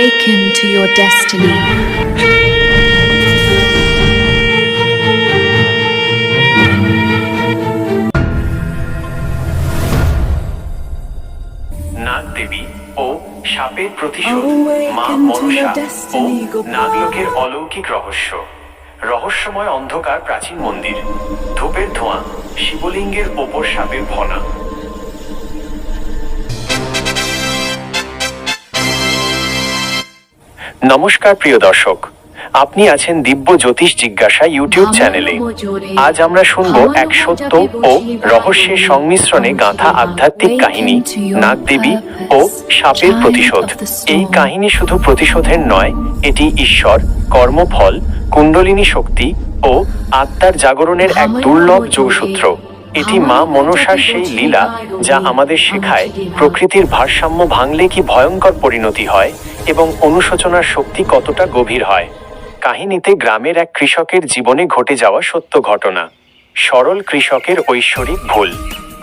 Awaken to your destiny. নাগ দেবী ও সাপের প্রতিশোধ মা মনসা ও নাগলোকের অলৌকিক রহস্য। রহস্যময় অন্ধকার প্রাচীন মন্দির। ধূপের ধোঁয়া শিবলিঙ্গের ওপর সাপের ফনা নমস্কার প্রিয় দর্শক। আপনি আছেন দিব্য জ্যোতিষ জিজ্ঞাসা ইউটিউব চ্যানেলে। আজ আমরা শুনব এক সত্য ও রহস্যের সংমিশ্রণে গাঁথা আধ্যাত্মিক কাহিনী নাগদেবী ও সাপের প্রতিশোধ। এই কাহিনী শুধু প্রতিশোধের নয় এটি ঈশ্বর কর্মফল কুণ্ডলিনী শক্তি ও আত্মার জাগরণের এক দুর্লভ যোগসূত্র। এটি মা মনসার সেই লীলা যা আমাদের শেখায়, প্রকৃতির ভারসাম্য ভাঙলে কি ভয়ঙ্কর পরিণতি হয় এবং অনুশোচনার শক্তি কতটা গভীর হয়। কাহিনীতে গ্রামের এক কৃষকের জীবনে ঘটে যাওয়া সত্য ঘটনা। সরল কৃষকের ঐশ্বরিক ভুল।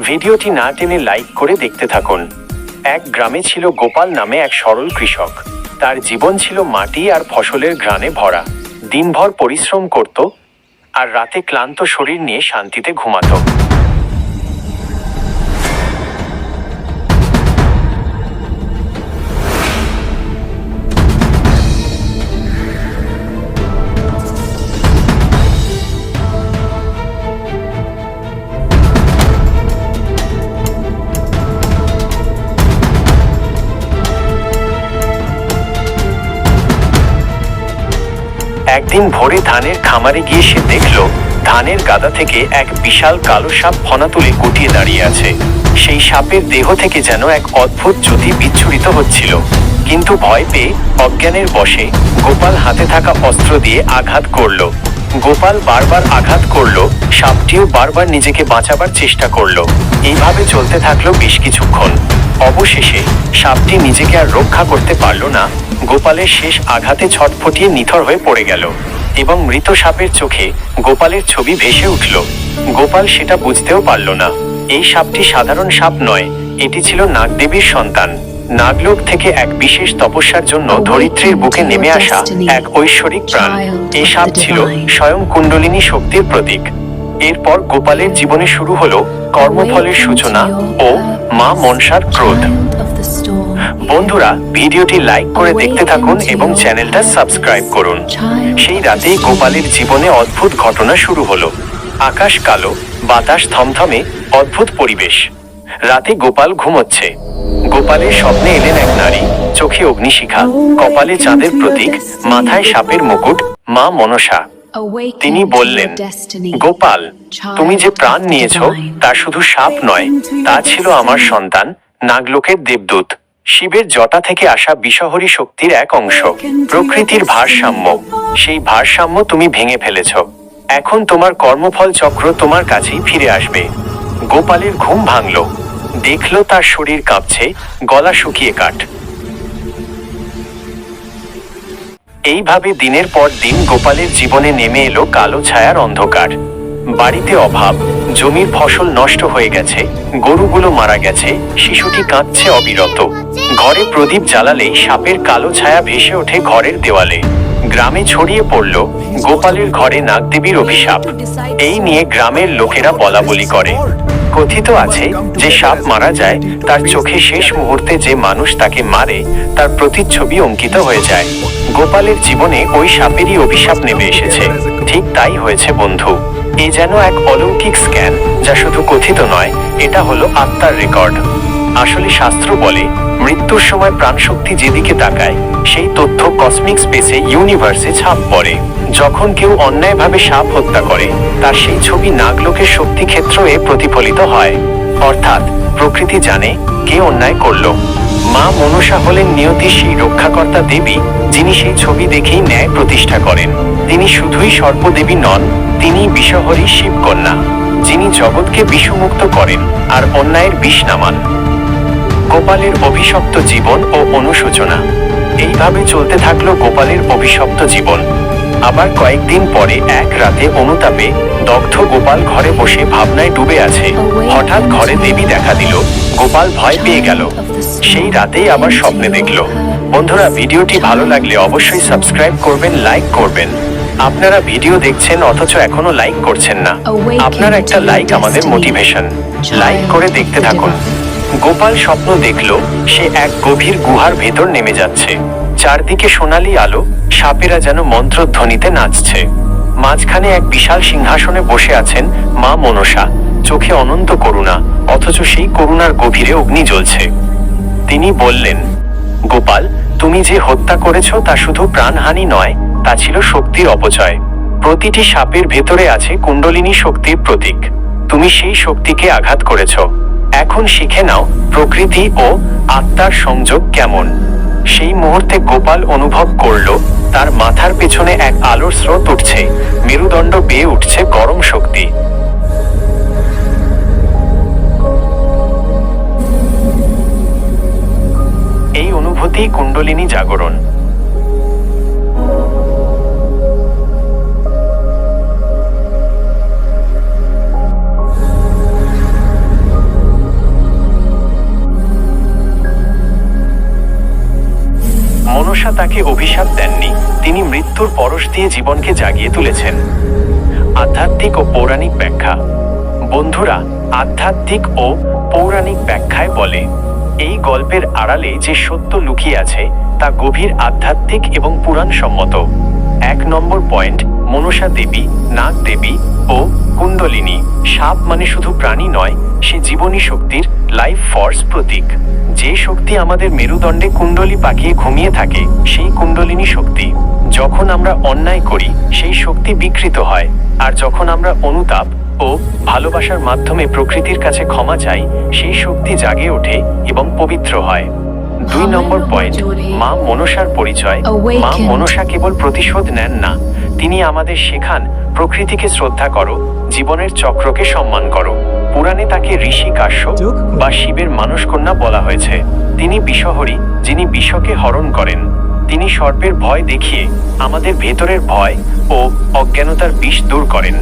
ভিডিওটি না টেনে লাইক করে দেখতে থাকুন। এক গ্রামে ছিল গোপাল নামে এক সরল কৃষক। তার জীবন ছিল মাটি আর ফসলের ঘ্রাণে ভরা। দিনভর পরিশ্রম করত আর রাতে ক্লান্ত শরীর নিয়ে শান্তিতে ঘুমাতো। একদিন ভোরে ধানের খামারে গিয়ে সে দেখল, ধানের গাদা থেকে এক বিশাল কালো সাপ ফনা তুলে গুটিয়ে দাঁড়িয়ে আছে। সেই সাপের দেহ থেকে যেন এক অদ্ভুত জ্যোতি বিচ্ছুরিত হচ্ছিল। কিন্তু ভয় পেয়ে অজ্ঞানের বশে গোপাল হাতে থাকা অস্ত্র দিয়ে আঘাত করল। গোপাল বারবার আঘাত করল, সাপটিও বারবার নিজেকে বাঁচাবার চেষ্টা করল। এইভাবে চলতে থাকল বেশ কিছুক্ষণ। অবশেষে সাপটি নিজেকে আর রক্ষা করতে পারল না। গোপালের শেষ আঘাতে ছটফটিয়ে নিথর হয়ে পড়ে গেল এবং মৃত সাপের চোখে গোপালের ছবি ভেসে উঠল। গোপাল সেটা বুঝতেও পারল না। এই সাপটি সাধারণ সাপ নয় এটি ছিল নাগদেবীর সন্তান। নাগলোক থেকে এক বিশেষ তপস্যার জন্য ধরিত্রীর বুকে নেমে আসা এক ঐশ্বরিক প্রাণ। এ সাপ ছিল স্বয়ং কুণ্ডলিনী শক্তির প্রতীক। এরপর গোপালের জীবনে শুরু হলো কর্মফলের সূচনা ও মা মনসার ক্রোধ। বন্ধুরা ভিডিওটি লাইক করে দেখতে থাকুন এবং চ্যানেলটা সাবস্ক্রাইব করুন। সেই রাতেই গোপালের জীবনে অদ্ভুত ঘটনা শুরু হলো। আকাশ কালো বাতাস থমথমে অদ্ভুত পরিবেশ। রাতে গোপাল ঘুমোচ্ছে। গোপালের স্বপ্নে এলেন এক নারী চোখে অগ্নিশিখা। কপালে চাঁদের প্রতীক মাথায় সাপের মুকুট মা মনসা। তিনি বললেন গোপাল তুমি যে প্রাণ নিয়েছ তা শুধু সাপ নয় তা ছিল আমার সন্তান নাগলোকের দেবদূত। শিবের জটা থেকে আসা বিষহরী শক্তির এক অংশ। প্রকৃতির ভারসাম্য। সেই ভারসাম্য তুমি ভেঙে ফেলেছ। এখন তোমার কর্মফল চক্র তোমার কাছেই ফিরে আসবে। গোপালের ঘুম ভাঙল। দেখল তার শরীর কাঁপছে, গলা শুকিয়ে কাঠ। এইভাবে দিনের পর দিন গোপালের জীবনে নেমে এলো কালো ছায়ার অন্ধকার। বাড়িতে অভাব। জমির ফসল নষ্ট হয়ে গেছে, গরুগুলো মারা গেছে, শিশুটি কাঁদছে অবিরত। ঘরে প্রদীপ জ্বালালেই সাপের কালো ছায়া ভেসে ওঠে ঘরের দেওয়ালে। গ্রামে ছড়িয়ে পড়ল গোপালের ঘরে নাগদেবীর অভিশাপ। এই নিয়ে গ্রামের লোকেরা বলা বলি করে। কথিত আছে যে সাপ মারা যায়, তার চোখে শেষ মুহূর্তে যে মানুষ তাকে মারে, তার প্রতিচ্ছবি অঙ্কিত হয়ে যায়। গোপালের জীবনে ওই সাপেরই অভিশাপ নেমে এসেছে। ঠিক তাই হয়েছে বন্ধু। এ যেন এক অলৌকিক স্ক্যান, যা শুধু কথিত নয়, এটা হলো আত্মার রেকর্ড। আসলে শাস্ত্র বলে, মৃত্যুর সময় প্রাণশক্তি যেদিকে তাকায়, সেই তথ্য কসমিক স্পেসে ইউনিভার্সে ছাপ পড়ে। যখন কেউ অন্যায়ভাবে সাপ হত্যা করে, তার সেই ছবি নাগলোকের শক্তি ক্ষেত্রে প্রতিফলিত হয়। অর্থাৎ, প্রকৃতি জানে কে অন্যায় করল। মা মনসা হলেন নিয়তি সেই রক্ষাকর্তা দেবী, যিনি সেই ছবি দেখেই ন্যায় প্রতিষ্ঠা করেন। তিনি শুধুই সর্পদেবী নন তিনি বিষহরী শিবকন্যা, যিনি জগৎকে বিষমুক্ত করেন আর অন্যায়ের বিষ নামান। গোপালের অভিশপ্ত জীবন ও অনুশোচনা। এইভাবে চলতে থাকল গোপালের অভিশপ্ত জীবন। আবার কয়েকদিন পরে এক রাতে অনুতাপে দগ্ধ গোপাল ঘরে বসে ভাবনায় ডুবে আছে। হঠাৎ ঘরে দেবী দেখা দিল, গোপাল ভয় পেয়ে গেল। সেই রাতেই আবার স্বপ্নে দেখল। বন্ধুরা, ভিডিওটি ভালো লাগলে অবশ্যই সাবস্ক্রাইব করবেন, লাইক করবেন। আপনারা ভিডিও দেখছেন অথচ এখনও লাইক করছেন না। আপনার একটা লাইক আমাদের মোটিভেশন লাইক করে দেখতে থাকুন। গোপাল স্বপ্ন দেখল সে এক গভীর গুহার ভেতর নেমে যাচ্ছে। চারদিকে সোনালি আলো সাপেরা যেন মন্ত্রধ্বনিতে নাচছে। মাঝখানে এক বিশাল সিংহাসনে বসে আছেন মা মনসা। চোখে অনন্ত করুণা অথচ সেই করুণার গভীরে অগ্নি জ্বলছে। তিনি বললেন গোপাল তুমি যে হত্যা করেছ তা শুধু প্রাণহানি নয় তা ছিল শক্তির অপচয়। প্রতিটি সাপের ভেতরে আছে কুণ্ডলিনী শক্তির প্রতীক। তুমি সেই শক্তিকে আঘাত করেছ। এখন শিখে নাও প্রকৃতি ও আত্মার সংযোগ কেমন। সেই মুহূর্তে গোপাল অনুভব করল, তার মাথার পেছনে এক আলোর স্রোত উঠছে, মেরুদণ্ড বেয়ে উঠছে গরম শক্তি। এই অনুভূতি কুণ্ডলিনী জাগরণ। মনসা তাকে অভিশাপ দেননি। তিনি মৃত্যুর পরশ দিয়ে জীবনকে জাগিয়ে তুলেছেন। আধ্যাত্মিক ও পৌরাণিক ব্যাখ্যা। বন্ধুরা, আধ্যাত্মিক ও পৌরাণিক ব্যাখ্যায় বলে, এই গল্পের আড়ালে যে সত্য লুকিয়ে আছে, তা গভীর আধ্যাত্মিক এবং পুরাণ সম্মত এক নম্বর পয়েন্ট, মনসা দেবী, নাগ দেবী ও কুণ্ডলিনী। সাপ মানে শুধু প্রাণী নয়, সে জীবনী শক্তির লাইফ ফোর্স প্রতীক। যে শক্তি আমাদের মেরুদণ্ডে কুণ্ডলী পাকিয়ে ঘুমিয়ে থাকে সেই কুণ্ডলিনী শক্তি। যখন আমরা অন্যায় করি সেই শক্তি বিকৃত হয়। আর যখন আমরা অনুতাপ ও ভালোবাসার মাধ্যমে প্রকৃতির কাছে ক্ষমা চাই সেই শক্তি জাগে ওঠে এবং পবিত্র হয়। দুই নম্বর পয়েন্ট মা মনসার পরিচয়। মা মনসা কেবল প্রতিশোধ নেন না। তিনি আমাদের শেখান প্রকৃতিকে শ্রদ্ধা করো জীবনের চক্রকে সম্মান করো। পুরাণে তাকে ঋষি কাশ্যপ বা শিবের মানসকন্যা বলা হয়েছে। তিনি বিষহরী যিনি বিষকে হরণ করেন। তিনি সর্পের ভয় দেখিয়ে আমাদের ভেতরের ভয় ও অজ্ঞানতার বিষ দূর করেন।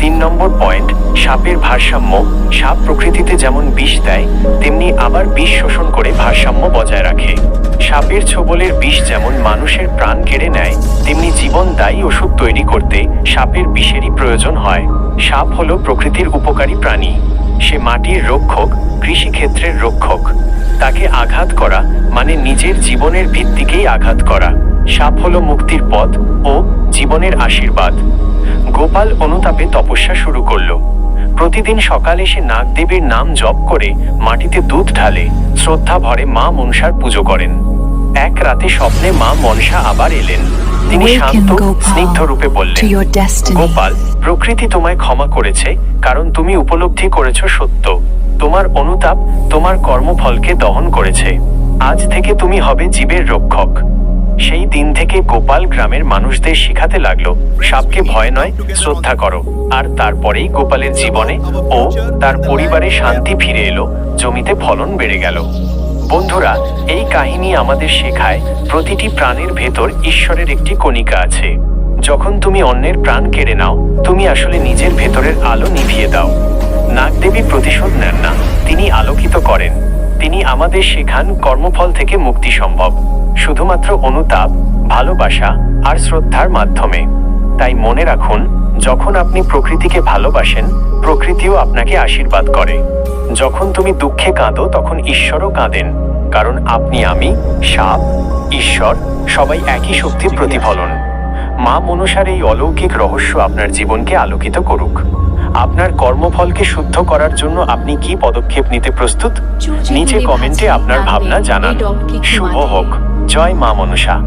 তিন নম্বর পয়েন্ট সাপের ভারসাম্য। সাপ প্রকৃতিতে যেমন বিষ দেয় তেমনি আবার বিষ শোষণ করে ভারসাম্য বজায় রাখে। সাপের ছোবলের বিষ যেমন মানুষের প্রাণ কেড়ে নেয়, তেমনি জীবন দায়ী ওষুধ তৈরি করতে সাপের বিষেরই প্রয়োজন হয়। সাপ হলো প্রকৃতির উপকারী প্রাণী। সে মাটির রক্ষক, কৃষিক্ষেত্রের রক্ষক। তাকে আঘাত করা মানে নিজের জীবনের ভিত্তিকেই আঘাত করা। সাপ হলো মুক্তির পথ ও জীবনের আশীর্বাদ। গোপাল অনুতাপে তপস্যা শুরু করল। প্রতিদিন সকালে সে নাগদেবীর নাম জপ করে মাটিতে দুধ ঢালে, শ্রদ্ধা ভরে মা মনসার পুজো করেন। এক রাতে স্বপ্নে মা মনসা আবার এলেন। তিনি শান্ত স্নিগ্ধ রূপে বললেন. গোপাল প্রকৃতি তোমায় ক্ষমা করেছে কারণ তুমি উপলব্ধি করেছ সত্য। তোমার অনুতাপ তোমার কর্মফলকে দহন করেছে। আজ থেকে তুমি হবে জীবের রক্ষক। সেই দিন থেকে গোপাল গ্রামের মানুষদের শিখাতে লাগল সাপকে ভয় নয় শ্রদ্ধা করো। আর তারপরেই গোপালের জীবনে ও তার পরিবারে শান্তি ফিরে এলো জমিতে ফলন বেড়ে গেল। বন্ধুরা, এই কাহিনী আমাদের শেখায় প্রতিটি প্রাণের ভেতর ঈশ্বরের একটি কণিকা আছে। যখন তুমি অন্যের প্রাণ কেড়ে নাও, তুমি আসলে নিজের ভেতরের আলো নিভিয়ে দাও। নাগদেবী প্রতিশোধ নেন না, তিনি আলোকিত করেন। তিনি আমাদের শেখান কর্মফল থেকে মুক্তি সম্ভব। শুধুমাত্র অনুতাপ, ভালোবাসা আর শ্রদ্ধার মাধ্যমে। তাই মনে রাখুন, যখন আপনি প্রকৃতিকে ভালোবাসেন, প্রকৃতিও আপনাকে আশীর্বাদ করে। যখন তুমি দুঃখে কাঁদো তখন ঈশ্বরও কাঁদেন। কারণ আপনি আমি সাপ ঈশ্বর সবাই একই শক্তির প্রতিফলন। মা মনসার এই অলৌকিক রহস্য আপনার জীবনকে আলোকিত করুক। আপনার কর্মফলকে শুদ্ধ করার জন্য আপনি কি পদক্ষেপ নিতে প্রস্তুত? নিচে কমেন্টে আপনার ভাবনা জানান। শুভ হোক। জয় মা মনসা